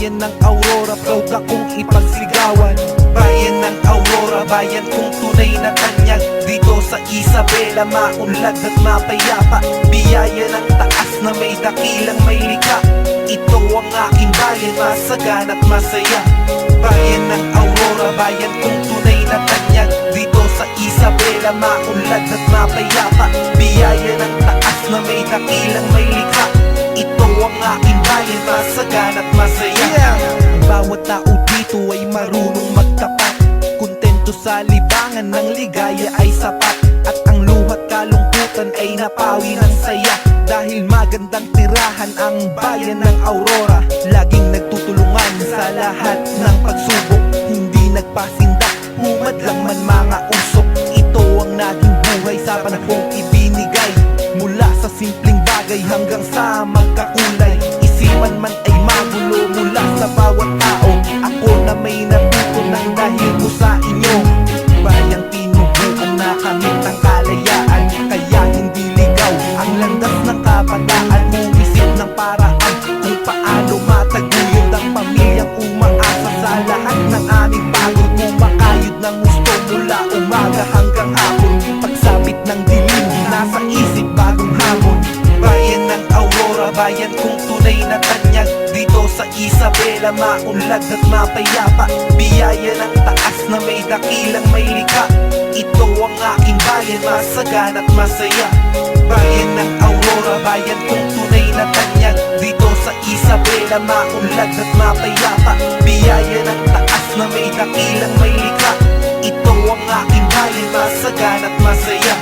Bayan ng Aurora, proud akong ipagsigawan. Bayan ng Aurora, bayan kong tunay na tanyag. Dito sa Isabela, maunlad at mapayapa. Biyaya ng taas na may dakilang may likha Ito ang aking bayan, masagan at masaya. Bayan ng Aurora, bayan kong tunay na tanyag. Dito sa Isabela, maunlad at mapayapa. Biyaya ng taas sa libangan ng ligaya ay sapat. At ang luhat kalungkutan ay napawi ng saya. Dahil magandang tirahan ang bayan ng Aurora. Laging nagtutulungan sa lahat ng pagsubok. Hindi nagpasinda, humadlang man mga usok ng aming pagod Kumakayod ng gusto mula umaga hanggang hapon. Pagsapit ng dilim, nasa isip bagong hamon. Bayan ng Aurora, bayan kong tunay na tanyag. Dito sa Isabela, maunlad at mapayapa. Biyaya ng taas na may dakilang may likha Ito ang aking bayan, masagan at masaya. Bayan ng Aurora, bayan kong tunay na tanyag. Dito sa Isabela, maunlad at mapayapa. Biyaya ng taas na may dakilang may likha Ito ang aking bayan, masagan at masaya.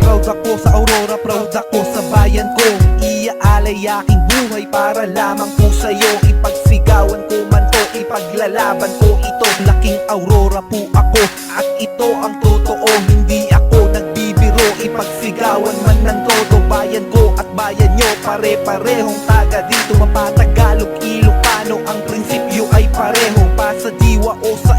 Proud ako sa Aurora, proud ako sa bayan ko. Iaalay aking buhay para lamang po sa'yo. Ipagsigawan ko man to, ipaglalaban ko ito. Laking Aurora po ako at ito ang totoo. Hindi ako nagbibiro, ipagsigawan man ng todo. Bayan ko at bayan nyo, pare-parehong taga dito. Mapatagalog, Ilocano, ang prinsipyo ay pareho olsa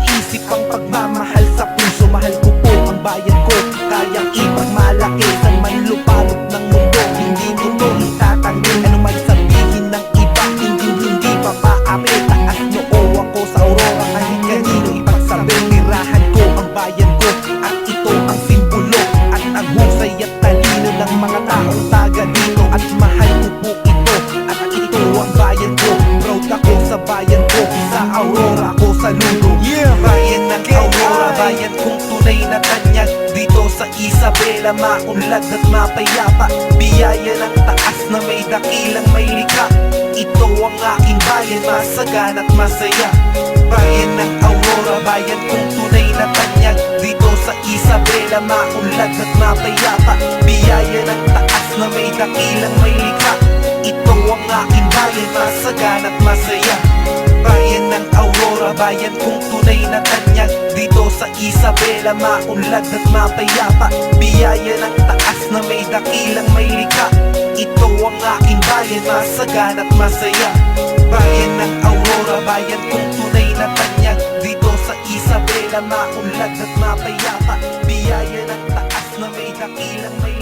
Isabela, maunlad at mapayapa. Biyaya ng taas na may dakilang may likha Ito ang aking bayan, masagan at masaya. Bayan ng Aurora, bayan kong tunay na tanyag. Dito sa Isabela, maunlad at mapayapa. Biyaya ng taas na may dakilang may likha Ito ang aking bayan, masagan at masaya Aurora, bayan kong tunay na tanyag Dito sa Isabela, maunlad at mapayapa. Biyaya ng taas na may dakilang may likha Ito ang aking bayan, masagan at masaya. Bayan ng Aurora, bayan kong tunay na tanyag Dito sa Isabela, maunlad at mapayapa. Biyaya ng taas na may dakilang may